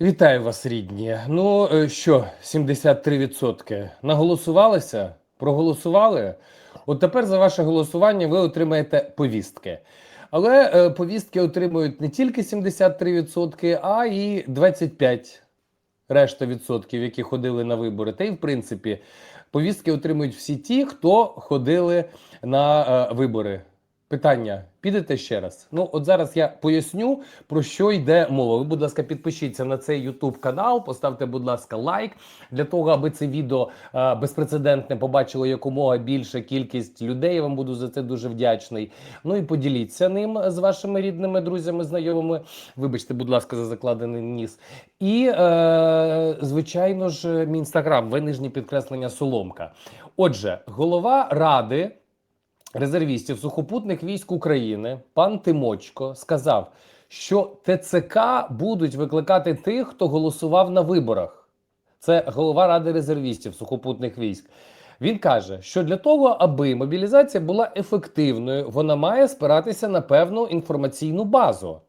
Вітаю вас, рідні. Ну е, що, 73%. Наголосувалися? Проголосували? От тепер за ваше голосування ви отримаєте повістки. Але е, повістки отримують не тільки 73%, а і 25 решта відсотків, які ходили на вибори. Та й в принципі повістки отримують всі ті, хто ходили на е, вибори. Питання: підете ще раз? Ну, от зараз я поясню про що йде мова. Ви, будь ласка, підпишіться на цей YouTube канал, поставте, будь ласка, лайк для того, аби це відео е, безпрецедентне побачило якомога більша кількість людей. Я вам буду за це дуже вдячний. Ну і поділіться ним з вашими рідними друзями, знайомими. Вибачте, будь ласка, за закладений ніс. І, е, звичайно ж, мій інстаграм, ви нижні підкреслення Соломка. Отже, голова ради резервістів сухопутних військ України пан Тимочко сказав, що ТЦК будуть викликати тих, хто голосував на виборах. Це голова ради резервістів сухопутних військ. Він каже, що для того, аби мобілізація була ефективною, вона має спиратися на певну інформаційну базу.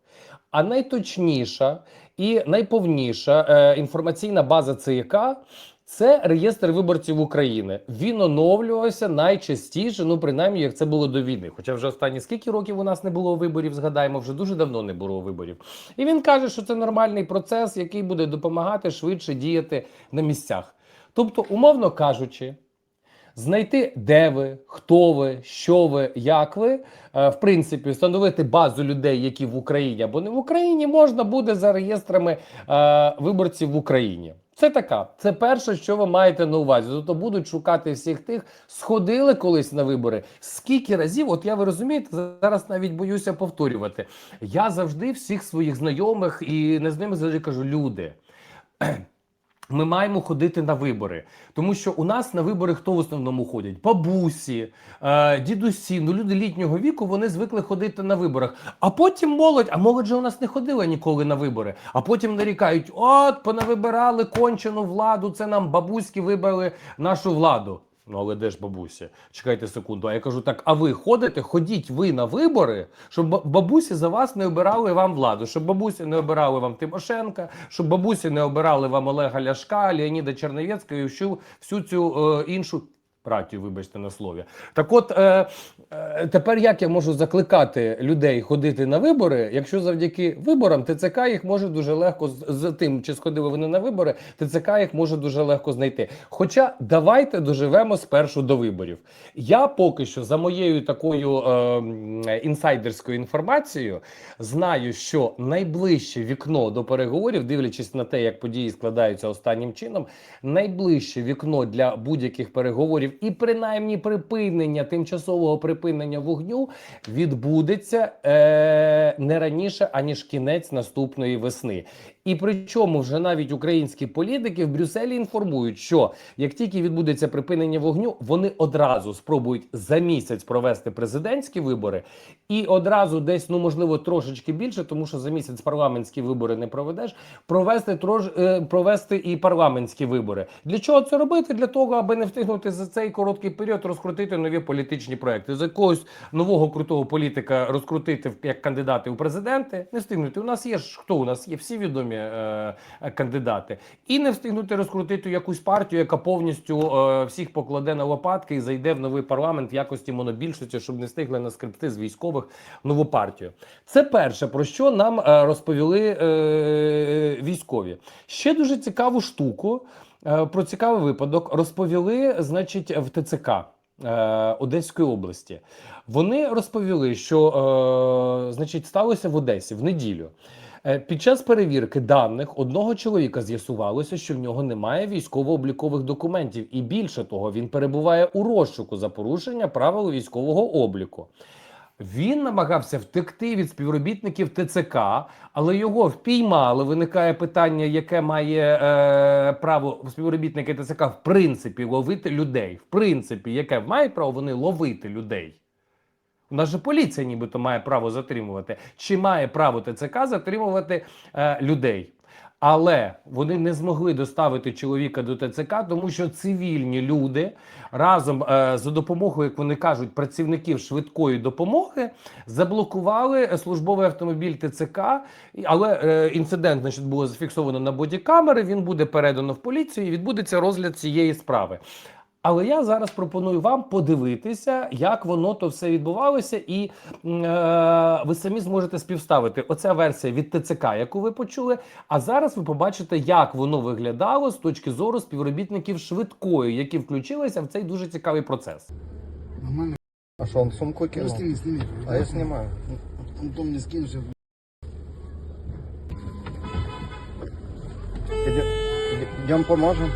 А найточніша і найповніша е, інформаційна база ЦИК це реєстр виборців України. Він оновлювався найчастіше, ну принаймні, як це було до війни. Хоча вже останні скільки років у нас не було виборів, згадаємо, вже дуже давно не було виборів. І він каже, що це нормальний процес, який буде допомагати швидше діяти на місцях. Тобто, умовно кажучи, знайти, де ви, хто ви, що ви, як ви, е, в принципі, встановити базу людей, які в Україні або не в Україні, можна буде за реєстрами е, виборців в Україні. Це така, це перше, що ви маєте на увазі. Тобто будуть шукати всіх тих, сходили колись на вибори. Скільки разів, от я ви розумієте, зараз навіть боюся повторювати. Я завжди всіх своїх знайомих і не з ними завжди кажу, люди. Ми маємо ходити на вибори, тому що у нас на вибори хто в основному ходять? Бабусі, е, дідусі, ну люди літнього віку вони звикли ходити на виборах. А потім молодь, а молодь же у нас не ходила ніколи на вибори. А потім нарікають: от понавибирали кончену владу. Це нам бабуськи вибрали нашу владу. Ну, але де ж бабусі? Чекайте секунду. А я кажу: так, а ви ходите, ходіть ви на вибори, щоб бабусі за вас не обирали вам владу, щоб бабусі не обирали вам Тимошенка, щоб бабусі не обирали вам Олега Ляшка, Леоніда Черновецького і всю, всю цю е, іншу. Братію, вибачте на слові. Так от е, е, тепер як я можу закликати людей ходити на вибори, якщо завдяки виборам ТЦК їх може дуже легко з тим, чи сходили вони на вибори, ТЦК їх може дуже легко знайти. Хоча давайте доживемо спершу до виборів. Я поки що за моєю такою е, інсайдерською інформацією знаю, що найближче вікно до переговорів, дивлячись на те, як події складаються останнім чином, найближче вікно для будь-яких переговорів і принаймні припинення тимчасового припинення вогню відбудеться е, не раніше аніж кінець наступної весни. І причому вже навіть українські політики в Брюсселі інформують, що як тільки відбудеться припинення вогню, вони одразу спробують за місяць провести президентські вибори, і одразу десь, ну можливо, трошечки більше, тому що за місяць парламентські вибори не проведеш. Провести трош, е, провести і парламентські вибори. Для чого це робити? Для того, аби не встигнути за цей короткий період розкрутити нові політичні проекти. За якогось нового крутого політика розкрутити як кандидати у президенти, не встигнути. У нас є ж хто у нас є всі відомі е, е, кандидати, і не встигнути розкрутити якусь партію, яка повністю е, всіх покладе на лопатки і зайде в новий парламент в якості монобільшості, щоб не встигли на скрипти з військових нову партію. Це перше про що нам розповіли військові. Ще дуже цікаву штуку. Про цікавий випадок розповіли, значить, в ТЦК Одеської області. Вони розповіли, що е, значить сталося в Одесі в неділю. Е, Під час перевірки даних одного чоловіка з'ясувалося, що в нього немає військово-облікових документів, і більше того, він перебуває у розшуку за порушення правил військового обліку. Він намагався втекти від співробітників ТЦК, але його впіймали. Виникає питання, яке має е, право співробітники ТЦК в принципі ловити людей. В принципі, яке мають право вони ловити людей. У нас же поліція нібито має право затримувати. Чи має право ТЦК затримувати е, людей? Але вони не змогли доставити чоловіка до ТЦК, тому що цивільні люди разом е, за допомогою, як вони кажуть, працівників швидкої допомоги заблокували службовий автомобіль ТЦК. Але е, інцидент значить, було зафіксовано на бодікамери. Він буде передано в поліцію і відбудеться розгляд цієї справи. Але я зараз пропоную вам подивитися, як воно то все відбувалося, і е, ви самі зможете співставити. Оця версія від ТЦК, яку ви почули. А зараз ви побачите, як воно виглядало з точки зору співробітників швидкої, які включилися в цей дуже цікавий процес. Нормально. А что, он сумку Ну, кинул? сними, сними. А я снимаю. Антон мне скинешь. я- Идем поможем.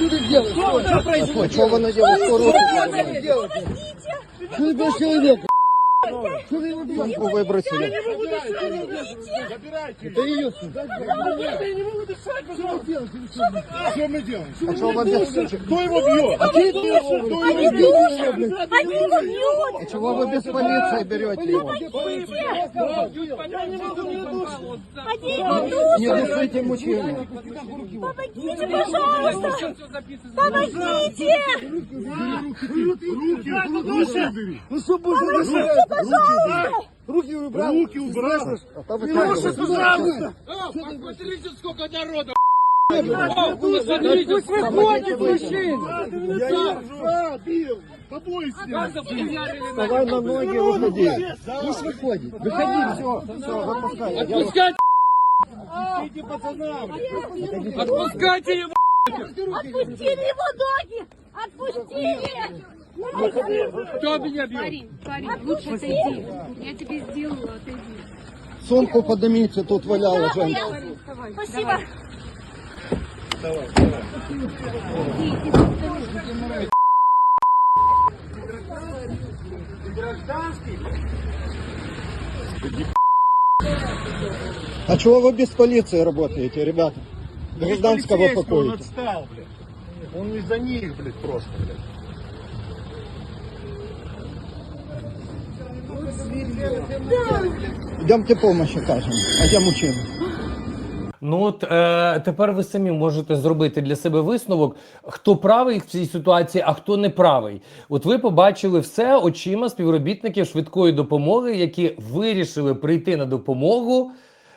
Что ты делаешь? Что, что А происходит? что вы на девушку руку подняли? Что ты без Сумку выбросили. Забирайте. Да ее сюда. Я не могу дышать. Что вы делаете? Что мы делаем? А что вам беспокоит? Кто его бьет? Какие души? Кто его бьет? Они его бьют. А чего вы без полиции берете его? Я не могу не душить. Они его руки, руки, руки, руки, руки, руки, руки, Руки, руки, руки. руки, руки, руки, руки, руки, руки, руки, руки, руки, руки, руки, дышать? Пожалуйста! Руки убрал. Руки убрал. А говорите. пожалуйста. Посмотрите, сколько народу. Пусть выходит мужчина. Побойся. Вставай на ноги, выходи. Пусть выходит. Выходи, все. Все, выпускай. Я- Отпускайте. Отпустите пацанам. Отпускайте его. Отпустили его ноги! Отпустили! Кто меня бил? Парень, парень, лучше отойди. Я тебе сделала, отойди. Сумку поднимите, тут валяла женщина. Парень, вставай. Спасибо! А чего вы без полиции работаете, ребята? Гражданского Полицейский, Он отстал, блядь. Он из-за них, блядь, просто, блядь. Идемте помощь окажем. А я мужчина. Ну от е, тепер ви самі можете зробити для себе висновок, хто правий в цій ситуації, а хто не правий. От ви побачили все очима співробітників швидкої допомоги, які вирішили прийти на допомогу.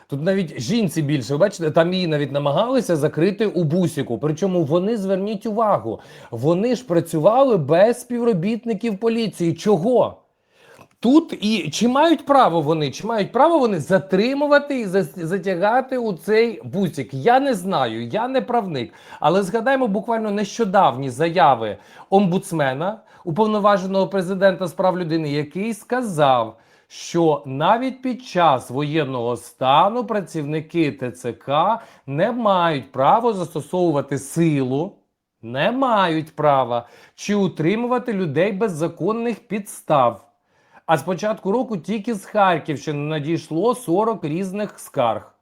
Тут навіть жінці більше, бачите, там її навіть намагалися закрити у бусіку. Причому вони зверніть увагу, вони ж працювали без співробітників поліції. Чого? Тут і чи мають право вони, чи мають право вони затримувати і затягати у цей бусик? Я не знаю, я не правник. Але згадаємо буквально нещодавні заяви омбудсмена, уповноваженого президента з прав людини, який сказав, що навіть під час воєнного стану працівники ТЦК не мають права застосовувати силу. Не мають права чи утримувати людей без законних підстав. А з початку року тільки з Харківщини надійшло 40 різних скарг.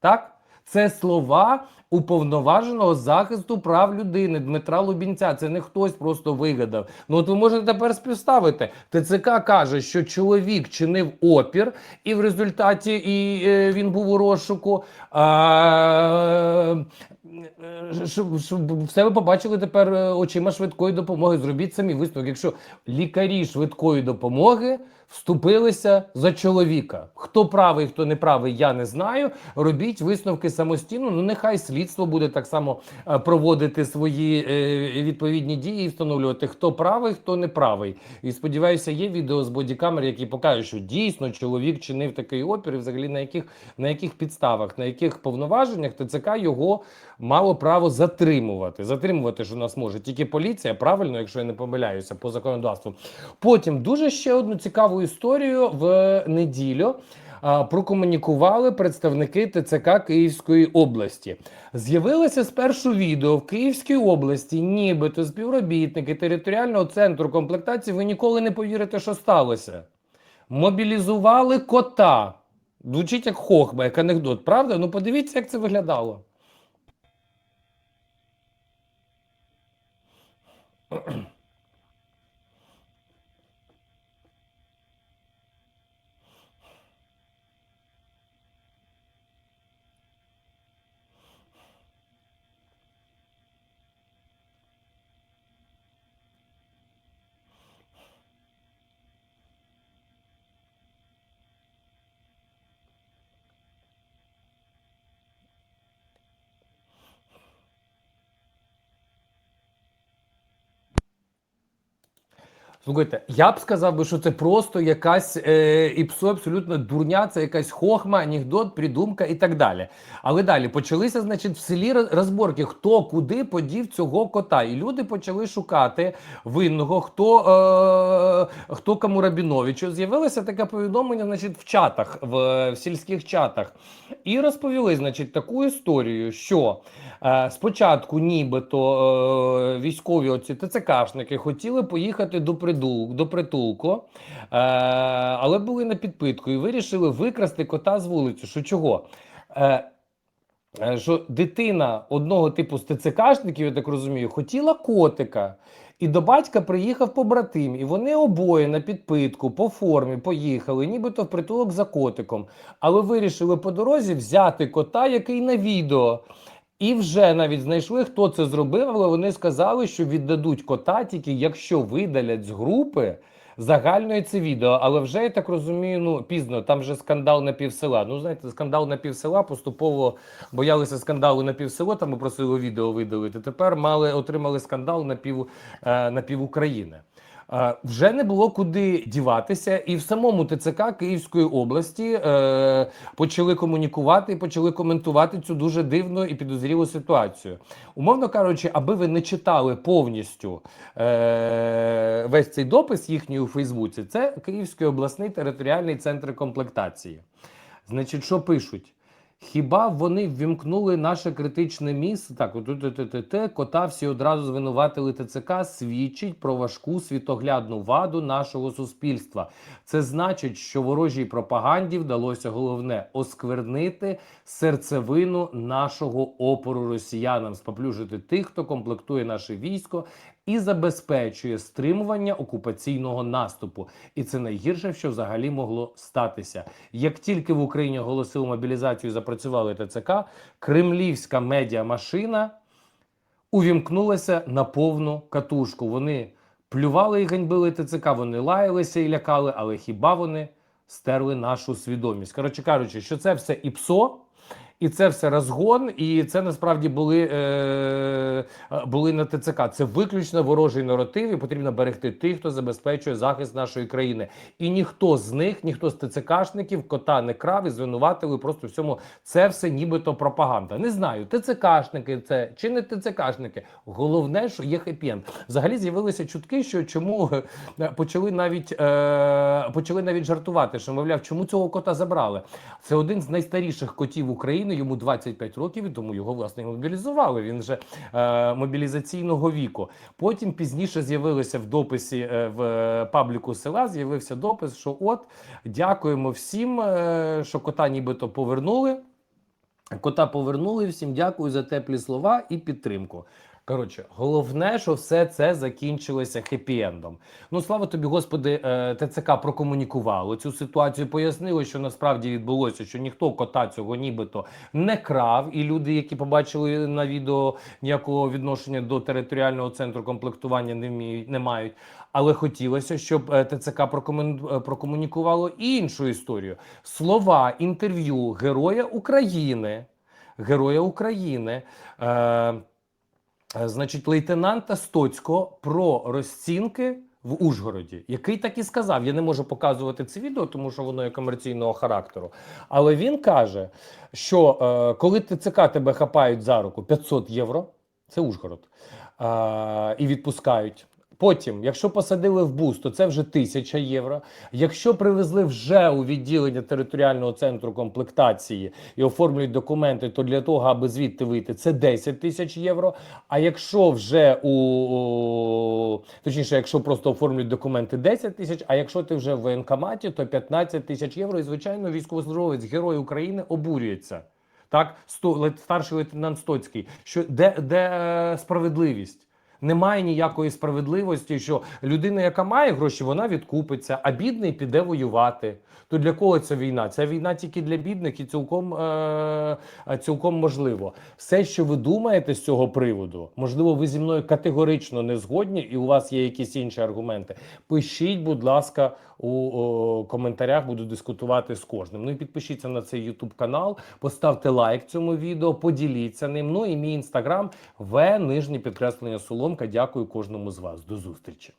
Так? Це слова уповноваженого захисту прав людини Дмитра Лубінця. Це не хтось просто вигадав. Ну от ви можете тепер співставити. ТЦК каже, що чоловік чинив опір, і в результаті і, е, він був у розшуку. Е, щоб, щоб все ви побачили тепер е, очима швидкої допомоги. Зробіть самі висновок. Якщо лікарі швидкої допомоги вступилися за чоловіка, хто правий, хто не правий, я не знаю. Робіть висновки самостійно. Ну нехай слідство буде так само е, проводити свої е, відповідні дії і встановлювати, хто правий, хто не правий. І сподіваюся, є відео з бодікамер, які покажуть, що дійсно чоловік чинив такий опір, і взагалі на яких на яких підставах, на яких повноваженнях ТЦК його мало право затримувати. Затримувати ж у нас може тільки поліція, правильно, якщо я не помиляюся, по законодавству. Потім дуже ще одну цікаву історію в неділю. Прокомунікували представники ТЦК Київської області. З'явилося спершу відео в Київській області, нібито співробітники територіального центру комплектації. Ви ніколи не повірите, що сталося. Мобілізували кота. Звучить як хохма, як анекдот, правда? Ну подивіться, як це виглядало. Слухайте, я б сказав би, що це просто якась е, іпсо, абсолютно дурня, це якась хохма, анекдот, придумка і так далі. Але далі почалися, значить, в селі розборки, хто куди подів цього кота. І люди почали шукати винного, хто, е, хто кому Рабіновичу. З'явилося таке повідомлення, значить, в чатах, в, в сільських чатах. І розповіли, значить, таку історію, що е, спочатку нібито е, військові оці ТЦКшники хотіли поїхати до, придул, до притулку, е, але були на підпитку і вирішили викрасти кота з вулиці. Що чого? Е, е, що дитина одного типу з ТЦКшників, я так розумію, хотіла котика. І до батька приїхав побратим, і вони обоє на підпитку по формі поїхали, нібито в притулок за котиком. Але вирішили по дорозі взяти кота, який на відео. І вже навіть знайшли, хто це зробив, але вони сказали, що віддадуть кота тільки якщо видалять з групи загальної це відео. Але вже я так розумію, ну пізно, там вже скандал на півсела. Ну, знаєте, скандал на півсела поступово боялися скандалу на півсело, там просили відео видалити. Тепер мали отримали скандал на пів е, на пів України. Вже не було куди діватися, і в самому ТЦК Київської області е, почали комунікувати і почали коментувати цю дуже дивну і підозрілу ситуацію. Умовно кажучи, аби ви не читали повністю е, весь цей допис їхній у Фейсбуці, це Київський обласний територіальний центр комплектації. Значить, що пишуть? Хіба вони ввімкнули наше критичне місце? Так, от кота всі одразу звинуватили ТЦК, свідчить про важку світоглядну ваду нашого суспільства. Це значить, що ворожій пропаганді вдалося головне осквернити серцевину нашого опору росіянам, споплюжити тих, хто комплектує наше військо і забезпечує стримування окупаційного наступу. І це найгірше, що взагалі могло статися. Як тільки в Україні оголосили мобілізацію запрацювали ТЦК, кремлівська медіамашина увімкнулася на повну катушку. Вони плювали і ганьбили ТЦК, вони лаялися і лякали, але хіба вони стерли нашу свідомість? Коротше кажучи, що це все і псо. І це все розгон, і це насправді були, е, е, були на ТЦК. Це виключно ворожий наратив, і потрібно берегти тих, хто забезпечує захист нашої країни. І ніхто з них, ніхто з ТЦКшників кота не крав і звинуватили просто всьому. Це все нібито пропаганда. Не знаю, ТЦКшники це чи не ТЦКшники. Головне, що є хеппі-енд. Взагалі з'явилися чутки, що чому е, почали навіть е, почали навіть жартувати, що мовляв, чому цього кота забрали. Це один з найстаріших котів України. Йому 25 років, і тому його власне мобілізували. Він вже е, мобілізаційного віку. Потім пізніше з'явилося в дописі е, в е, пабліку села. З'явився допис, що от дякуємо всім, е, що кота нібито повернули. Кота повернули. Всім дякую за теплі слова і підтримку. Коротше, головне, що все це закінчилося хеппі-ендом. Ну слава тобі, господи, е, ТЦК прокомунікувало цю ситуацію. Пояснило, що насправді відбулося, що ніхто кота цього нібито не крав, і люди, які побачили на відео ніякого відношення до територіального центру комплектування, не вміють, не мають. Але хотілося, щоб е, ТЦК прокомен- е, прокомунікувало іншу історію. Слова інтерв'ю Героя України. Героя України. Е, Значить, лейтенанта Стоцького про розцінки в Ужгороді, який так і сказав: я не можу показувати це відео, тому що воно є комерційного характеру. Але він каже, що е, коли ТЦК тебе хапають за руку 500 євро, це Ужгород, е, і відпускають. Потім, якщо посадили в бус, то це вже тисяча євро. Якщо привезли вже у відділення територіального центру комплектації і оформлюють документи, то для того, аби звідти вийти, це 10 тисяч євро. А якщо вже у точніше, якщо просто оформлюють документи 10 тисяч, а якщо ти вже в воєнкоматі, то 15 тисяч євро. І звичайно, військовослужбовець герой України обурюється. Так, сто старший лейтенант Стоцький, що де, де е, справедливість? Немає ніякої справедливості, що людина, яка має гроші, вона відкупиться, а бідний піде воювати. То для кого ця війна? Ця війна тільки для бідних і цілком, е- е, цілком можливо. Все, що ви думаєте з цього приводу, можливо, ви зі мною категорично не згодні, і у вас є якісь інші аргументи. Пишіть, будь ласка, у коментарях, буду дискутувати з кожним. Ну і підпишіться на цей YouTube канал, поставте лайк цьому відео, поділіться ним. Ну і мій інстаграм в нижнє підкреслення Соломка. Дякую кожному з вас. До зустрічі.